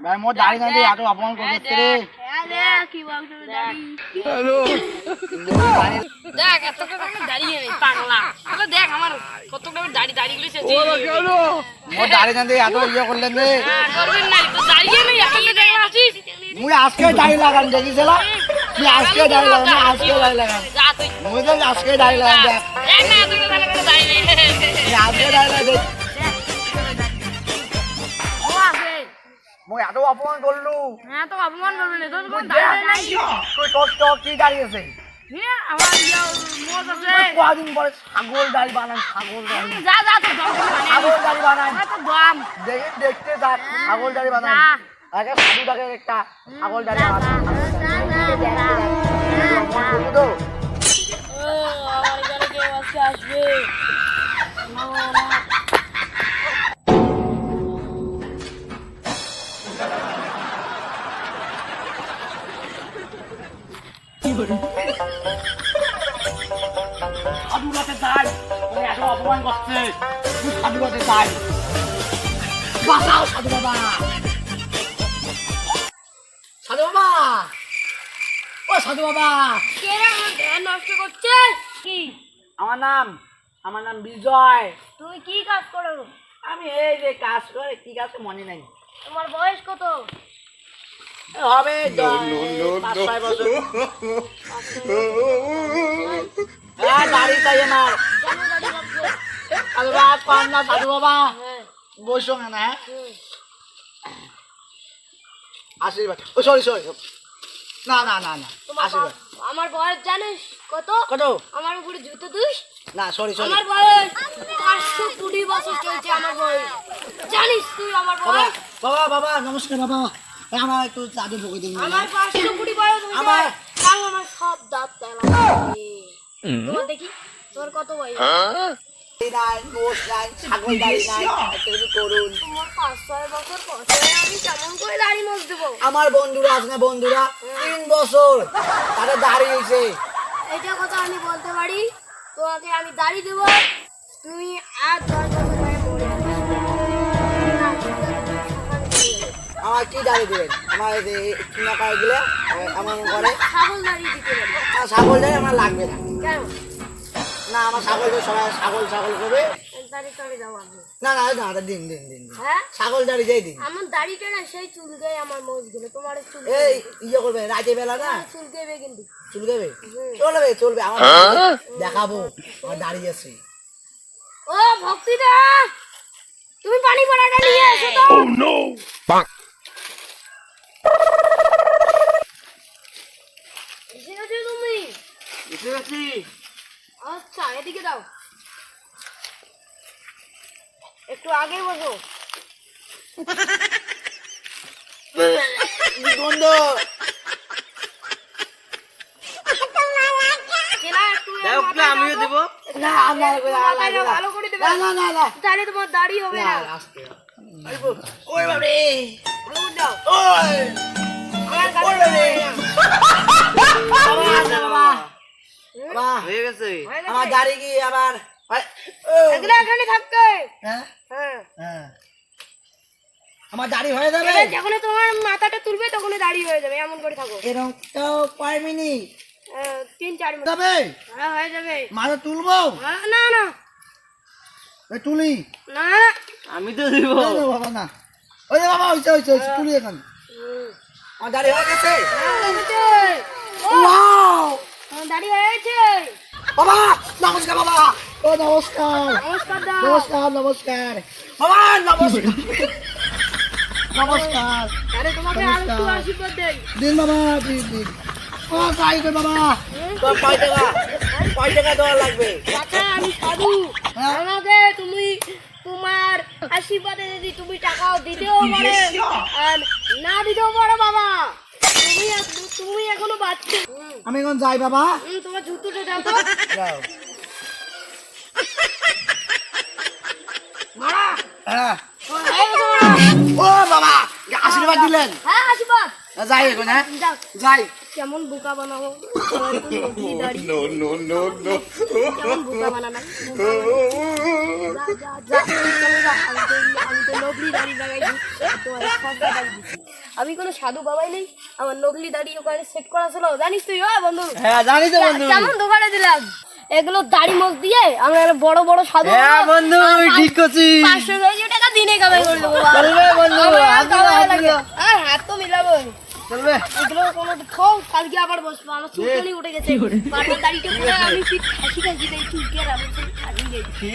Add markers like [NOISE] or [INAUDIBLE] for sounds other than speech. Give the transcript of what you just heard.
ভাই মোর দাড়ি না দিয়ে এত অপমান করতে রে কি বলছো দেখ এত টাকা দাঁড়িয়ে নেই পাগলা। তাহলে দেখ আমার কত টাকা দাড়ি দাড়ি গুলো শেষ মোর দাড়ি না দিয়ে এত ইয়ে করলেন রে করবেন না? তো দাঁড়িয়ে নেই আছিস মুই আজকে দাড়ি লাগান দেখিছিলাম তুই আজকে দাড়ি লাগান আজকে দাড়ি লাগান মুই তো আজকে দাড়ি লাগান দেখ। না তুই দাড়ি নেই। আজকে দাড়ি লাগান মুই এত অপমান করলু হ্যাঁ তো অপমান করবেন না তোর কোনো দাড়ি নাই তুই তোর তোর কি দাড়ি আছে হ্যাঁ আমার ইয়া মোজ আছে কদিন পরে ছাগল দাড়ি বানান ছাগল দাড়ি যা যা তো দম করে বানিয়ে ছাগল দাড়ি বানান তো দম দেখি দেখতে থাক ছাগল দাড়ি বানান যা। আগে সাধু একটা ছাগল দাড়ি বানান তো ও আমার এখানে কেউ আসবে সাধু যাই এত অপমান করছে। তুই যাই। বাঁচাও সাধু বাবা সাধু বাবা ও সাধু বাবা কে আমার ধ্যান নষ্ট করছে? কি? আমার নাম আমার নাম বিজয়। তুমি কি কাজ করো? আমি এই যে কাজ করে কি কাজ মনে নাই। তোমার বয়স কত? হবে পাঁচ ছয় বছর। হ্যাঁ চাই আমার। কেন দাড়ি কাটছো সাধু বাবা। কম না সাধু বাবা হ্যাঁ বসো না হ্যাঁ? আশীর্বাদ। ও সরি সরি না না না না আশীর্বাদ। আমার বয়স জানিস কত? কত? আমার উপরে জুতো দিস না সরি সরি। আমার বয়স পাঁচশো কুড়ি বছর চলছে আমার বয়স। জানিস তুই আমার বাবা বয়স? বাবা বাবা নমস্কার বাবা। আমার একটু চাদর বকে দিন আমার পাঁচশো কুড়ি বয়স আমার- তাও আমার সব দাঁত তেলা তোমার দেখি তোর কত বয়স? তোমার দেবো আমার বন্ধুরা আছে না বন্ধুরা? তিন বছর তাদের দাড়ি হয়েছে এটা কথা আমি বলতে পারি। তোমাকে আমি দাঁড়িয়ে দেবো। তুমি আর দশ আমার কি দাড়ি দেবেন? আমার এই যে চুনা করে দিলে আমার করে ছাগল দাড়ি দিতে আমার ছাগল দাড়ি আমার লাগবে না। কেন? না আমার ছাগল সবাই ছাগল ছাগল করবে। না না না না, দিন দিন দিন দিন। হ্যাঁ? ছাগল দাড়ি যাই দিন। আমার দাড়িটা না সেই চুল গায়ে আমার মোজ গেলে তোমার চুল এই ইয়ে করবে রাতে বেলা না? চুল দেবে কিন্তু। চুল দেবে? চলবে চলবে আমার দেখাবো আমার দাড়ি আছে। ও ভক্তিদা! তুমি পানি পড়াটা নিয়ে এসো তো। এসে গেছো তুমি বুঝতে পারছি আচ্ছা এদিকে দাও। একটু আগে বসো। গন্ধ আমিও দেব। না না ভালো করে দেবে। না না না তাহলে তোমার দাড়ি হবে না আস্তে ওই বাবা রে ভালো করে দাও ওই ওই বাবা রে [LAUGHS] বাবা বাবা। বাবা হয়ে গেছে। আমার দাড়ি কি আবার? এগুলো এখানে থাকবে হ্যাঁ? হ্যাঁ। হ্যাঁ। আমার দাড়ি হয়ে যাবে? যখন তোমার মাথাটা তুলবে তখনই দাড়ি হয়ে যাবে। এমন করে থাকো। এরকম তো কয় মিনিট? তিন চার মিনিট। যাবে? হ্যাঁ হয়ে যাবে। মাথা তুলবো? না না এ, তুলি। না। আমি তো দিব। না, বাবা না। ওই তুলি এখন। আমার দাড়ি হয়ে গেছে? হ্যাঁ, ওয়াও! দাড়ি হয়েছে বাবা নমস্কার বাবা। ও নমস্কার। নমস্কার নমস্কার নমস্কার। বাবা নমস্কার। নমস্কার। আরে তোমাকে আর একটু আশীর্বাদ দেই। দিন বাবা দিন দিন। ও কই বাবা। তোর কয় টাকা? কয় টাকা দেওয়া লাগবে? আমি সাধু। হ্যাঁ? আমাকে তুমি তোমার আশীর্বাদে যদি তুমি টাকাও দিতেও পারে আর না দিতেও পারো বাবা। তুমি এখনও বাচ্চা। আমি এখন যাই বাবা। তোমার জুতোটা দাও তো। যাও। মারা। হ্যাঁ। ও বাবা আশীর্বাদ দিলেন। হ্যাঁ আশীর্বাদ। যাই এখন হ্যাঁ। যাই। কেমন বোকা বানাবো। [LAUGHS] কেমন বোকা বানানো। আমি কোনো সাধু বাবাই নেই আমার নকলি দাড়ি ওখানে সেট করা ছিল। জানিস তুই ও বন্ধু? হ্যাঁ জানি তো বন্ধু। কেমন দোকানে দিলাম? এগুলো দাড়ি মুখ দিয়ে আমরা বড় বড় সাধু হ্যাঁ বন্ধু ঠিক করছিস পাঁচশো কেজি টাকা দিনে কামাই করে দেবো। বাবা। চলবে বন্ধু। হ্যাঁ, হাত তো মিলাবো। চলবে। এগুলো কোনো খাও কালকে আবার বসবো আমার চুলকানি উঠে গেছে বারবার দাড়িটা পুরো আমি ঠিক খাসি খাসি দেই চুলকে আমি ঠিক আছে।